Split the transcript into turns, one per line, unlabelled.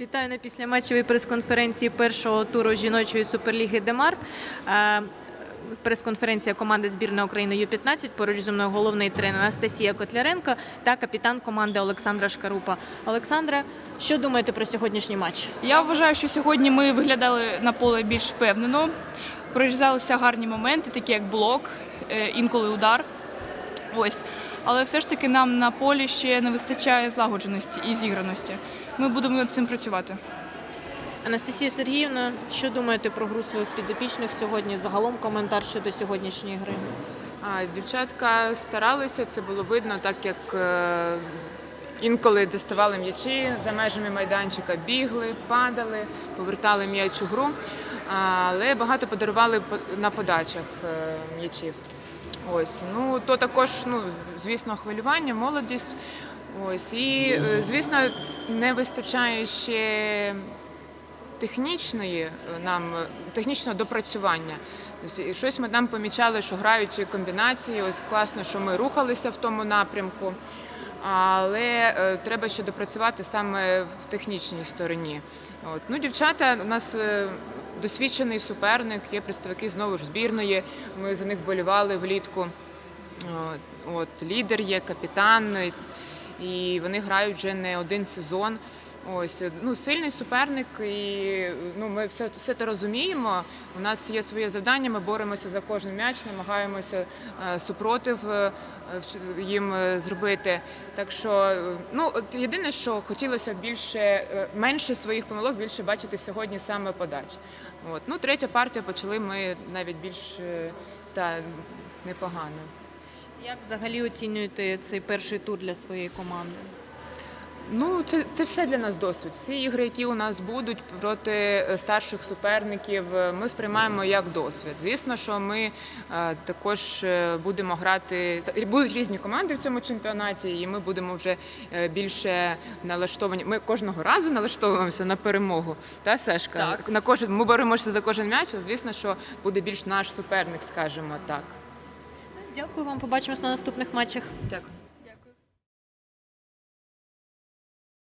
Вітаю на післяматчевій прес-конференції першого туру жіночої суперліги Демарт. Е, Прес-конференція команди збірної України Ю-15. Поруч зі мною головний тренер Анастасія Котляренко та капітан команди Олександра Шкарупа. Олександра, що думаєте про сьогоднішній матч?
Я вважаю, що сьогодні ми виглядали на поле більш впевнено. Прорізалися гарні моменти, такі як блок, е, інколи удар. Ось. Але все ж таки нам на полі ще не вистачає злагодженості і зіграності. Ми будемо над цим працювати.
Анастасія Сергіївна, що думаєте про гру своїх підопічних сьогодні? Загалом коментар щодо сьогоднішньої гри.
А, дівчатка старалися, це було видно, так як е, інколи доставали м'ячі за межами майданчика, бігли, падали, повертали м'яч у гру, але багато подарували по- на подачах е, м'ячів. Ось, ну то також, ну звісно, хвилювання, молодість. Ось і е, звісно, не вистачає ще технічної е, нам е, технічного допрацювання. Щось ми там помічали, що грають комбінації. Ось класно, що ми рухалися в тому напрямку. Але треба ще допрацювати саме в технічній стороні. От. Ну, дівчата, у нас досвідчений суперник, є представники знову ж збірної. Ми за них болівали влітку. От, лідер є, капітан, і вони грають вже не один сезон. Ось ну сильний суперник, і ну ми все, все це розуміємо. У нас є своє завдання. Ми боремося за кожен м'яч, намагаємося е, супротив е, їм е, зробити. Так що, ну от єдине, що хотілося більше менше своїх помилок, більше бачити сьогодні саме подач. От ну третя партія почали ми навіть більш та непогано.
Як взагалі оцінюєте цей перший тур для своєї команди?
Ну, це, це все для нас досвід. Всі ігри, які у нас будуть проти е, старших суперників, е, ми сприймаємо як досвід. Звісно, що ми е, також будемо грати. Будуть різні команди в цьому чемпіонаті, і ми будемо вже більше налаштовані. Ми кожного разу налаштовуємося на перемогу. Та Сашка?
Так.
На кожен ми боремося за кожен м'яч. а Звісно, що буде більш наш суперник, скажімо так.
Дякую вам. Побачимось на наступних матчах.
Дякую.